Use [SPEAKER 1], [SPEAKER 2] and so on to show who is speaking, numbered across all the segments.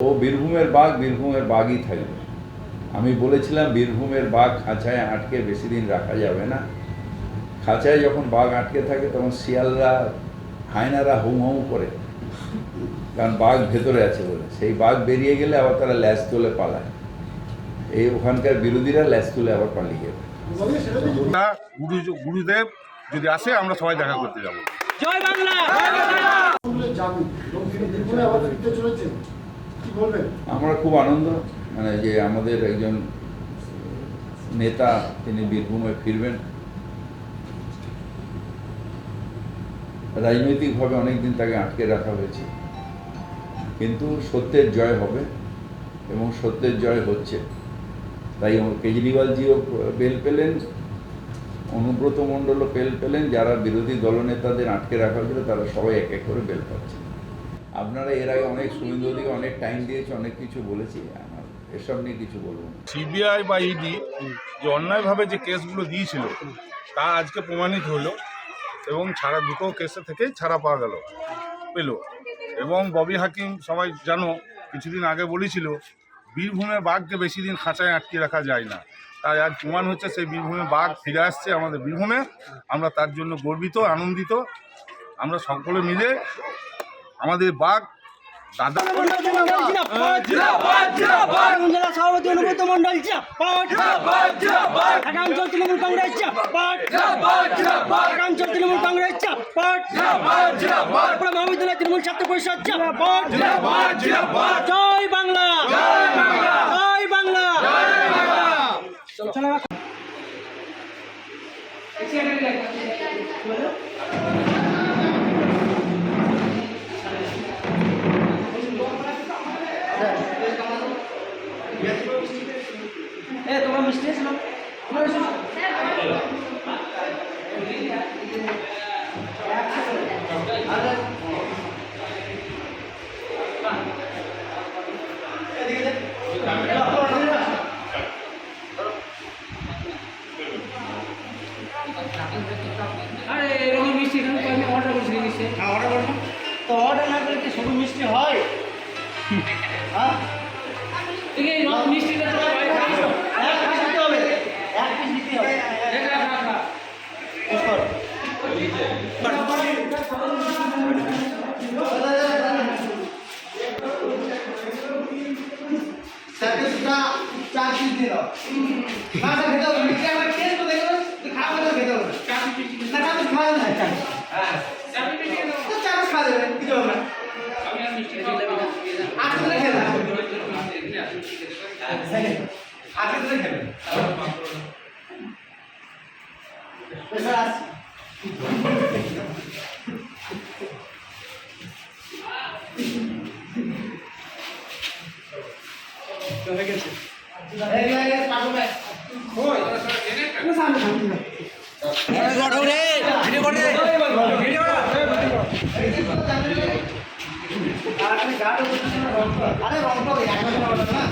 [SPEAKER 1] ও বীরভূমের বাঘ বীরভূমের বাঘই থাকবে। আমি বলেছিলাম বীরভূমের বাঘ খাঁচায় আটকে বেশি দিন রাখা যাবে না। খাঁচায় যখন বাঘ আটকে থাকে তখন শিয়ালরা হায়নারা হুম হুম করে। কারণ বাঘ ভেতরে আছে বলে। সেই বাঘ বেরিয়ে গেলে আবার তারা ল্যাস তুলে পালায়। এই ওখানকার বিরোধীরা ল্যাস তুলে আবার পালিয়ে যাবে
[SPEAKER 2] গুরু গুরুদেব যদি আসে আমরা সবাই দেখা করতে যাব।
[SPEAKER 3] জয় বাংলা!
[SPEAKER 1] আমরা খুব আনন্দ মানে যে আমাদের একজন নেতা, তিনি বীরভূমে ফিরবেন। রাজনৈতিকভাবে অনেকদিন তাকে আটকে রাখা হয়েছে। কিন্তু সত্যের জয় হবে এবং সত্যের জয় হচ্ছে। তাই কেজরিওয়ালজিও বেল পেলেন, অনুব্রত মণ্ডলও বেল পেলেন, যারা বিরোধী দলনেতাদের আটকে রাখা হয়েছিল, তারা সবাই এক এক করে বেল পাচ্ছে আপনারা এর আগে অনেক অধিকার অনেক টাইম দিয়েছে, অনেক কিছু বলেছি, আমার এসব নিয়ে কিছু বলব
[SPEAKER 2] সিবিআই বা ইডি যে অন্যায়ভাবে যে কেসগুলো দিয়েছিল, তা আজকে প্রমাণিত হলো এবং ছাড়া দুটো কেসে থেকেই ছাড়া পাওয়া গেল, পেল। এবং ববি হাকিম, সবাই জানো, কিছুদিন আগে বলেছিল, বীরভূমের বাঘকে বেশি দিন খাঁচায় আটকে রাখা যায় না। তাই আজ প্রমাণ হচ্ছে সেই বীরভূমে বাঘ ফিরে আসছে আমাদের বীরভূমে। আমরা তার জন্য গর্বিত, আনন্দিত। আমরা সকলে মিলে আমাদের বাঘ দাদা
[SPEAKER 3] জেলা সভাপতি অনুব্রত মন্ডল ঢাকাঞ্চল তৃণমূল কংগ্রেস চাপাট ঢাকাঞ্চল তৃণমূল কংগ্রেস চাপাট ত্রিপুরা মহাবিদ্যালয় তৃণমূল ছাত্র পরিষদ জয় বাংলা। জয় বাংলা। চলো
[SPEAKER 4] তোমরা এসো
[SPEAKER 3] আরে এরকম মিষ্টি এখানে আমি অর্ডার করেছি মিষ্টি।
[SPEAKER 4] হ্যাঁ অর্ডার করব। তো অর্ডার না করলে কি শুধু মিষ্টি হয়? হ্যাঁ।
[SPEAKER 3] রস মিষ্টিটা তো
[SPEAKER 4] त्याने सुद्धा चारशे दिलं माझा घेतो त्यामुळे तेच तो घेतो तू खा माझा घेतो नका तू खा नाही तो चारच खा देवे किती होणार आठ तुला खेळला आठ तुला खेळला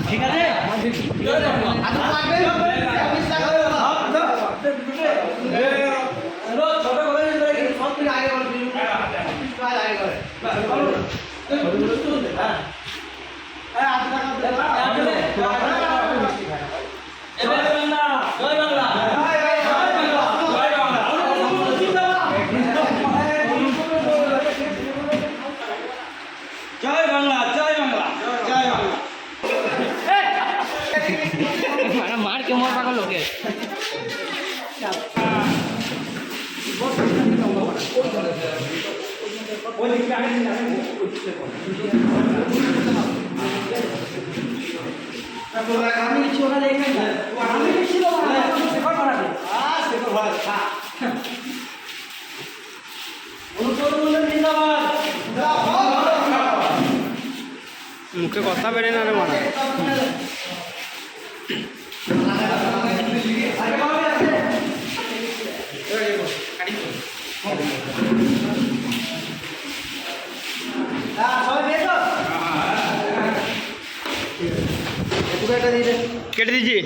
[SPEAKER 3] ঠিক আছে জয় বাংলা জয় বাংলা জয় বাংলা জয় বাংলা জয় বাংলা মানে মার কে মর পাগল লোকে
[SPEAKER 4] আমি দেখবেন না
[SPEAKER 3] আমি কিছু
[SPEAKER 4] মুখে কথা বেড়ে না রে कर
[SPEAKER 3] कट दीजिए